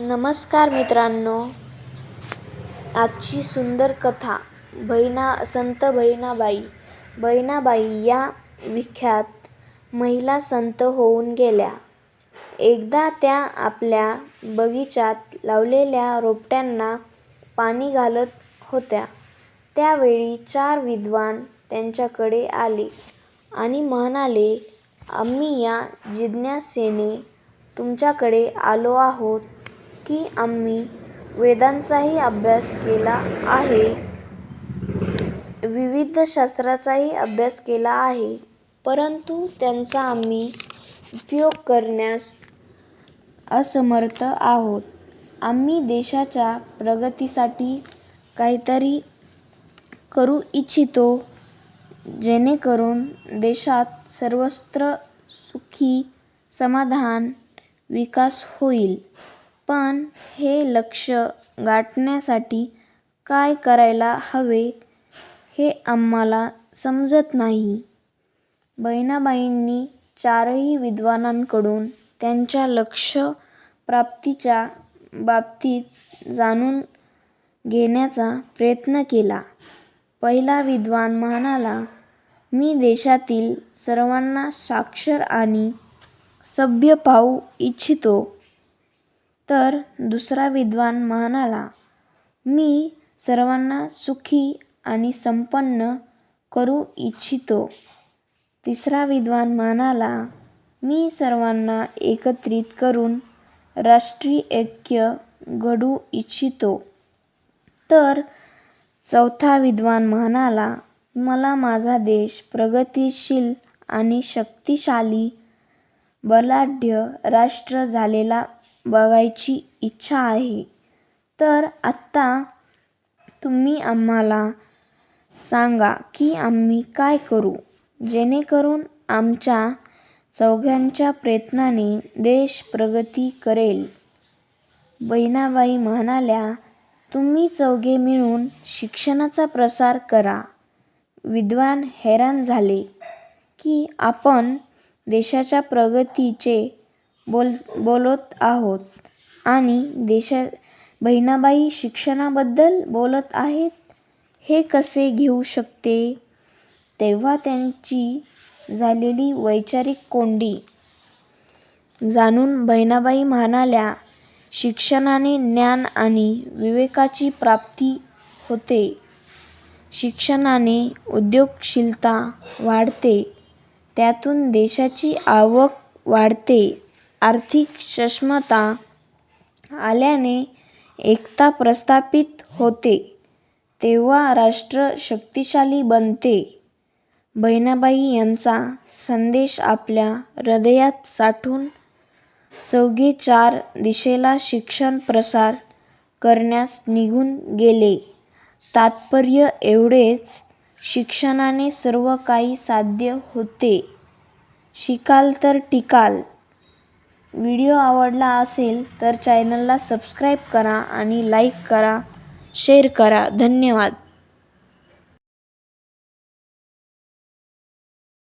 नमस्कार मित्रांनो आजची सुंदर कथा बहिणा संत बहिणाबाई बहिणाबाई या विख्यात महिला संत होऊन गेल्या. एकदा त्या आपल्या बगीचात लावलेल्या रोपट्यांना पाणी घालत होत्या. त्यावेळी चार विद्वान त्यांच्याकडे आले आणि म्हणाले, आम्ही या जिज्ञासेने तुमच्याकडे आलो आहोत की आम्ही वेदांचाही अभ्यास केला आहे, विविध शास्त्राचाही अभ्यास केला आहे, परंतु त्यांचा आम्ही उपयोग करण्यास असमर्थ आहोत. आम्ही देशाच्या प्रगतीसाठी काहीतरी करू इच्छितो, जेणेकरून देशात सर्वत्र सुखी समाधान, विकास होईल. पण हे लक्ष्य गाठण्यासाठी काय करायला हवे हे आम्हाला समजत नाही. बहिणाबाईंनी चारही विद्वानांकडून त्यांच्या लक्ष्य प्राप्तीच्या बाबतीत जाणून घेण्याचा प्रयत्न केला. पहिला विद्वान म्हणाला, मी देशातील सर्वांना साक्षर आणि सभ्य पाहू इच्छितो. तर दुसरा विद्वान म्हणाला, मी सर्वांना सुखी आणि संपन्न करू इच्छितो. तिसरा विद्वान म्हणाला, मी सर्वांना एकत्रित करून राष्ट्रीय ऐक्य घडवू इच्छितो. तर चौथा विद्वान म्हणाला, मला माझा देश प्रगतिशील आणि शक्तिशाली, बलाढ्य राष्ट्र झालेला बघायची इच्छा आहे. तर आत्ता तुम्ही आम्हाला सांगा की आम्ही काय करू, जेणेकरून आमच्या चौघांच्या प्रयत्नाने देश प्रगती करेल. बहिणाबाई म्हणाल्या, तुम्ही चौघे मिळून शिक्षणाचा प्रसार करा. विद्वान हैराण झाले की आपण देशाच्या प्रगतीचे बोल बोलत आहोत आणि देशा बहिणाबाई शिक्षणाबद्दल बोलत आहेत हे कसे घेऊ शकते. तेव्हा त्यांची झालेली वैचारिक कोंडी जाणून बहिणाबाई म्हणाल्या, शिक्षणाने ज्ञान आणि विवेकाची प्राप्ती होते. शिक्षणाने उद्योगशीलता वाढते. त्यातून देशाची आवक वाढते. आर्थिक सक्षमता आल्याने एकता प्रस्थापित होते. तेव्हा राष्ट्र शक्तिशाली बनते. बहिणाबाई यांचा संदेश आपल्या हृदयात साठवून चौघे चार दिशेला शिक्षण प्रसार करण्यास निघून गेले. तात्पर्य एवढेच, शिक्षणाने सर्व काही साध्य होते. शिकाल तर टिकाल. व्हिडिओ आवडला असेल तर चॅनलला सबस्क्राईब करा आणि लाईक करा, शेअर करा. धन्यवाद.